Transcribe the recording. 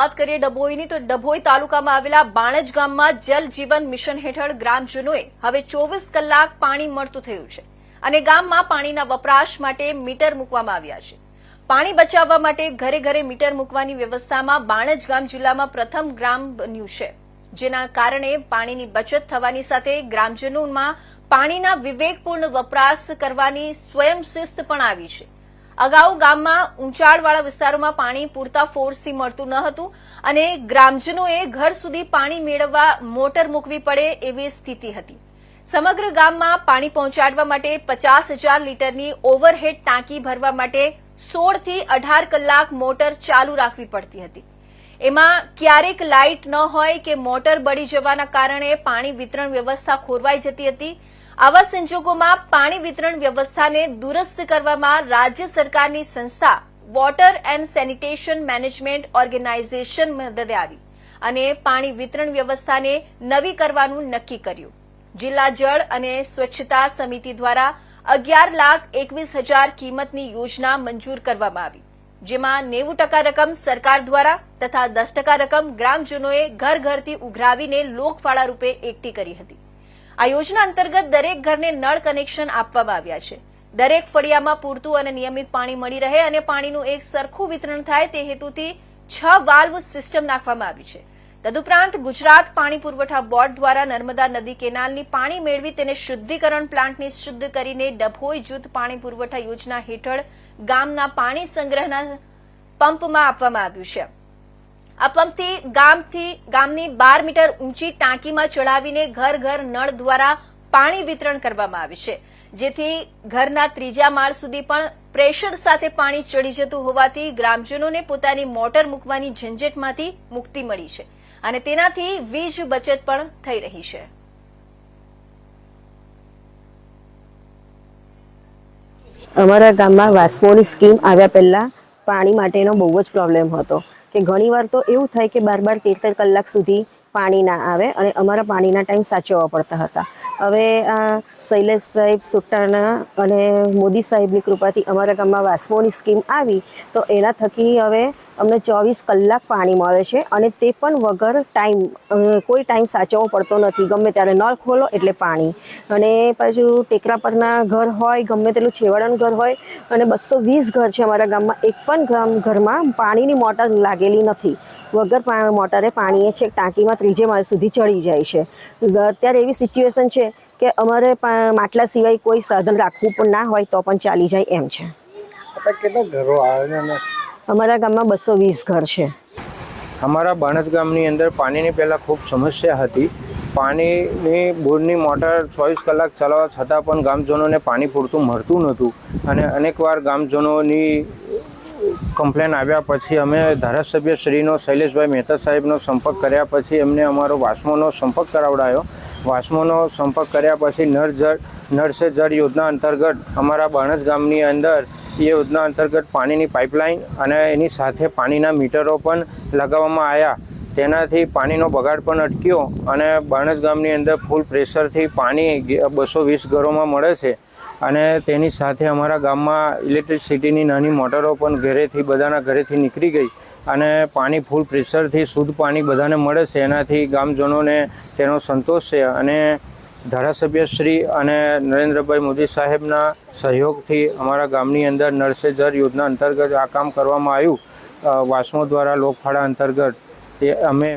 વાત કરીએ ડભોઈની, તો ડભોઈ તાલુકામાં આવેલા બાણજ ગામમાં જલ જીવન મિશન હેઠળ ગ્રામજનોએ હવે ચોવીસ કલાક પાણી મળતું થયું છે અને ગામમાં પાણીના વપરાશ માટે મીટર મૂકવામાં આવ્યા છે. પાણી બચાવવા માટે ઘરે ઘરે મીટર મૂકવાની વ્યવસ્થામાં બાણજ ગામ જિલ્લામાં પ્રથમ ગ્રામ બન્યું છે, જેના કારણે પાણીની બચત થવાની સાથે ગ્રામજનોમાં પાણીના વિવેકપૂર્ણ વપરાશ કરવાની સ્વયં શિસ્ત પણ આવી છે. અગાઉ ગામમાં ઊંચાણવાળા વિસ્તારોમાં પાણી પૂરતા ફોર્સથી મળતું ન હતું અને ગ્રામજનોએ ઘર સુધી પાણી મેળવવા મોટર મૂકવી પડે એવી સ્થિતિ હતી. સમગ્ર ગામમાં પાણી પહોંચાડવા માટે પચાસ હજાર લીટરની ઓવરહેડ ટાંકી ભરવા માટે સોળથી અઢાર કલાક મોટર ચાલુ રાખવી પડતી હતી. એમાં ક્યારેક લાઇટ ન હોય કે મોટર બળી જવાના કારણે પાણી વિતરણ વ્યવસ્થા ખોરવાઈ જતી હતી આવા સંજોગોમાં પાણી વિતરણ વ્યવસ્થાને દુરસ્ત કરવામાં રાજ્ય સરકારની સંસ્થા water and sanitation management organisation મદદે આવી અને પાણી વિતરણ વ્યવસ્થાને નવી કરવાનું નક્કી કર્યું. જિલ્લા જળ અને સ્વચ્છતા સમિતિ દ્વારા અગિયાર લાખ એકવીસ હજાર કિંમતની યોજના મંજૂર કરવામાં આવી, જેમાં નેવું ટકા રકમ સરકાર દ્વારા તથા દસ ટકા રકમ ગ્રામજનોએ ઘર ઘરથી ઉઘરાવીને લોકફાળા રૂપે એકઠી કરી હતી. આ યોજના અંતર્ગત દરેક ઘરને નળ કનેક્શન આપવામાં આવ્યા છે. દરેક ફળિયામાં પૂરતું અને નિયમિત પાણી મળી રહે અને પાણીનું એક સરખું વિતરણ થાય તે હેતુથી છ વાલ્વ સિસ્ટમ નાખવામાં આવી છે. તદુપરાંત ગુજરાત પાણી પુરવઠા બોર્ડ દ્વારા નર્મદા નદી કેનાલની પાણી મેળવી તેને શુદ્ધિકરણ પ્લાન્ટને શુદ્ધ કરીને ડભોઈ જૂથ પાણી પુરવઠા યોજના હેઠળ ગામના પાણી સંગ્રહના પંપમાં આપવામાં આવ્યું છે. આ પંપથી ગામથી, ગામની બાર મીટર ઊંચી ટાંકીમાં ચડાવીને ઘર ઘર નળ દ્વારા પાણી વિતરણ કરવામાં આવે છે. જેથી ઘરના ત્રીજા માળ સુધી પણ પ્રેશર સાથે પાણી ચડી જતું હોવાથી ગ્રામજનોને પોતાની મોટર મૂકવાની ઝંઝટમાંથી મુક્તિ મળી છે અને તેનાથી વીજ બચત પણ થઈ રહી છે. અમારા ગામમાં વાસ્મોની સ્કીમ આવ્યા પહેલાં પાણી માટેનો બહુ જ પ્રોબ્લેમ હતો. કે ઘણીવાર તો એવું થાય કે બાર બાર તેર કલાક સુધી પાણી ના આવે અને અમારા પાણીના ટાઈમ સાચવવા પડતા હતા. હવે આ શૈલેષ સાહેબ સુટ્ટાના અને મોદી સાહેબની કૃપાથી અમારા ગામમાં વાસ્મોની સ્કીમ આવી, તો એના થકી હવે અમને ચોવીસ કલાક પાણી મળે છે અને તે પણ વગર ટાઈમ કોઈ ટાઈમ સાચવવો પડતો નથી, ગમે ત્યારે નળ ખોલો એટલે પાણી. અને પાછું ટેકરા પરના ઘર હોય, ગમે તેટલું છેવાડાનું ઘર હોય, અને બસો વીસ ઘર છે અમારા ગામમાં, એક પણ ગામ ઘરમાં પાણીની મોટર લાગેલી નથી. વગર મોટરે પાણી છે ટાંકીમાં ત્રીજે માળ સુધી ચડી જાય છે. અત્યારે એવી સિચ્યુએશન છે કે અમારે માટલા સિવાય કોઈ સાધન રાખવું પણ ના હોય તો પણ ચાલી જાય એમ છે. કેટલા ઘરો આવે છે અમારા ગામમાં બસો વીસ ઘર છે. અમારા બાણસ ગામની અંદર પાણીની પહેલાં ખૂબ સમસ્યા હતી. પાણીની બોરની મોટર ચોવીસ કલાક ચલાવવા છતાં પણ ગામજનોને પાણી પૂરતું મળતું નહોતું અને અનેકવાર ગામજનોની કમ્પ્લેન આવ્યા પછી અમે ધારાસભ્ય શ્રીનો શૈલેષભાઈ મહેતા સાહેબનો સંપર્ક કર્યા પછી એમને અમારો વાસ્મોનો સંપર્ક કરાવડાયો. વાસ્મોનો સંપર્ક કર્યા પછી નળ જળ નળ જળ યોજના અંતર્ગત અમારા બાણજ ગામની અંદર એ યોજના અંતર્ગત પાણીની પાઇપલાઇન અને એની સાથે પાણીના મીટરો પણ લગાવવામાં આવ્યા તેનાથી પાણીનો બગાડ પણ અટક્યો અને બાણજ ગામની અંદર ફૂલ પ્રેશરથી પાણી બસો વીસ ઘરોમાં મળે છે. અને તેની સાથે અમારા ગામમાં ઇલેક્ટ્રિસિટીની નાની મોટરો પણ ઘરેથી, બધાના ઘરેથી નીકળી ગઈ અને પાણી ફૂલ પ્રેશરથી, શુદ્ધ પાણી બધાને મળે છે. એનાથી ગામજનોને તેનો સંતોષ છે અને ધારાસભ્ય શ્રી અને નરેન્દ્રભાઈ મોદી સાહેબના સહયોગથી અમારા ગામની અંદર નળ જર યોજના અંતર્ગત આ કામ કરવામાં આવ્યું. વાસણો દ્વારા લોકફાળા અંતર્ગત એ અમે